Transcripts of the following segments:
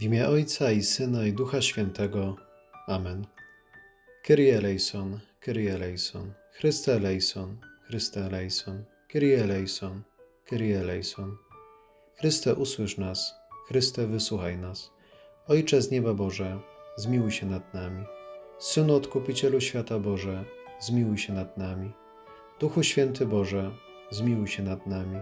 W imię Ojca i Syna i Ducha Świętego. Amen. Kyrie eleison, Kyrie eleison, Chryste eleison, Chryste eleison, Kyrie eleison, Kyrie eleison. Chryste usłysz nas, Chryste wysłuchaj nas. Ojcze z nieba Boże, zmiłuj się nad nami. Synu Odkupicielu świata Boże, zmiłuj się nad nami. Duchu Święty Boże, zmiłuj się nad nami.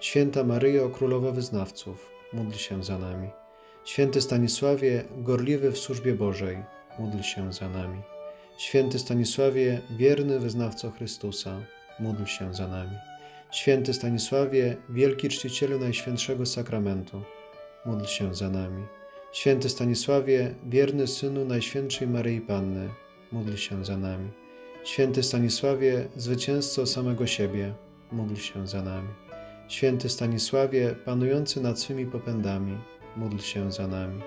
Święta Maryjo, Królowo Wyznawców, módl się za nami. Święty Stanisławie, gorliwy w służbie Bożej, módl się za nami. Święty Stanisławie, wierny wyznawco Chrystusa, módl się za nami. Święty Stanisławie, wielki czcicielu Najświętszego Sakramentu, módl się za nami. Święty Stanisławie, wierny synu Najświętszej Maryi Panny, módl się za nami. Święty Stanisławie, zwycięzco samego siebie, módl się za nami. Święty Stanisławie, panujący nad swymi popędami, módl się za nami.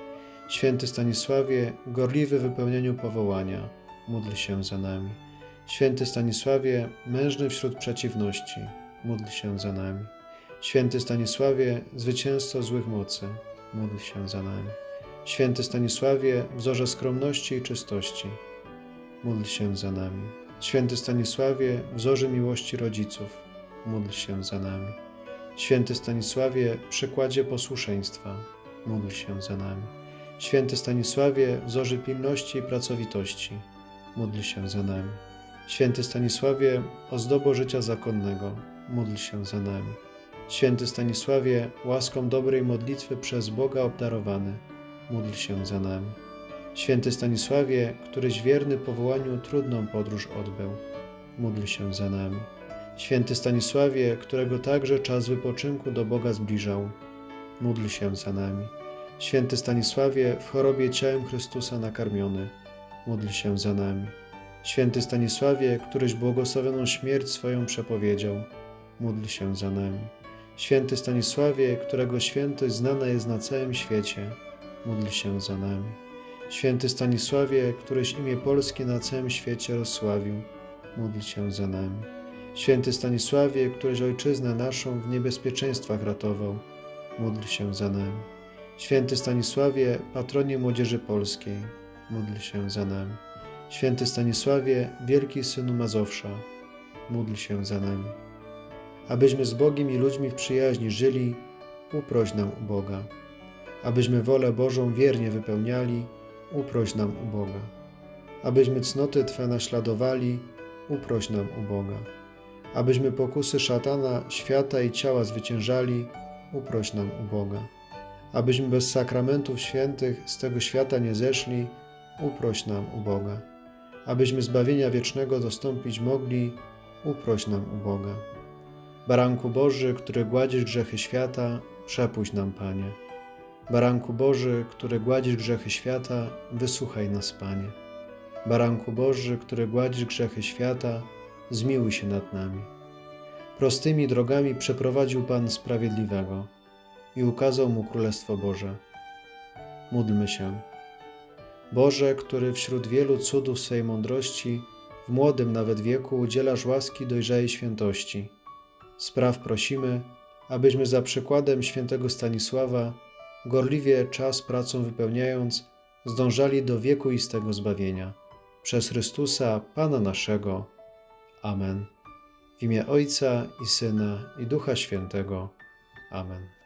Święty Stanisławie, gorliwy w wypełnianiu powołania, módl się za nami. Święty Stanisławie, mężny wśród przeciwności, módl się za nami. Święty Stanisławie, zwycięzco złych mocy, módl się za nami. Święty Stanisławie, wzorze skromności i czystości, módl się za nami. Święty Stanisławie, wzorze miłości rodziców, módl się za nami. Święty Stanisławie, przykładzie posłuszeństwa, módl się za nami. Święty Stanisławie, wzorze pilności i pracowitości, módl się za nami. Święty Stanisławie, ozdobo życia zakonnego, módl się za nami. Święty Stanisławie, łaską dobrej modlitwy przez Boga obdarowany, módl się za nami. Święty Stanisławie, któryś wierny powołaniu trudną podróż odbył, módl się za nami. Święty Stanisławie, którego także czas wypoczynku do Boga zbliżał, módl się za nami. Święty Stanisławie, w chorobie ciałem Chrystusa nakarmiony, módl się za nami. Święty Stanisławie, któryś błogosławioną śmierć swoją przepowiedział, módl się za nami. Święty Stanisławie, którego świętość znana jest na całym świecie, módl się za nami. Święty Stanisławie, któryś imię polskie na całym świecie rozsławił, módl się za nami. Święty Stanisławie, któryś ojczyznę naszą w niebezpieczeństwach ratował, módl się za nami. Święty Stanisławie, patronie młodzieży polskiej, módl się za nami. Święty Stanisławie, wielki synu Mazowsza, módl się za nami. Abyśmy z Bogiem i ludźmi w przyjaźni żyli, uproś nam u Boga. Abyśmy wolę Bożą wiernie wypełniali, uproś nam u Boga. Abyśmy cnoty Twe naśladowali, uproś nam u Boga. Abyśmy pokusy szatana, świata i ciała zwyciężali, uproś nam u Boga. Abyśmy bez sakramentów świętych z tego świata nie zeszli, uproś nam u Boga. Abyśmy zbawienia wiecznego dostąpić mogli, uproś nam u Boga. Baranku Boży, który gładzisz grzechy świata, przepuść nam, Panie. Baranku Boży, który gładzisz grzechy świata, wysłuchaj nas, Panie. Baranku Boży, który gładzisz grzechy świata, zmiłuj się nad nami. Prostymi drogami przeprowadził Pan Sprawiedliwego i ukazał mu Królestwo Boże. Módlmy się. Boże, który wśród wielu cudów swej mądrości w młodym nawet wieku udzielasz łaski dojrzałej świętości, spraw prosimy, abyśmy za przykładem świętego Stanisława, gorliwie czas pracą wypełniając, zdążali do wiekuistego zbawienia. Przez Chrystusa, Pana naszego. Amen. W imię Ojca i Syna i Ducha Świętego. Amen.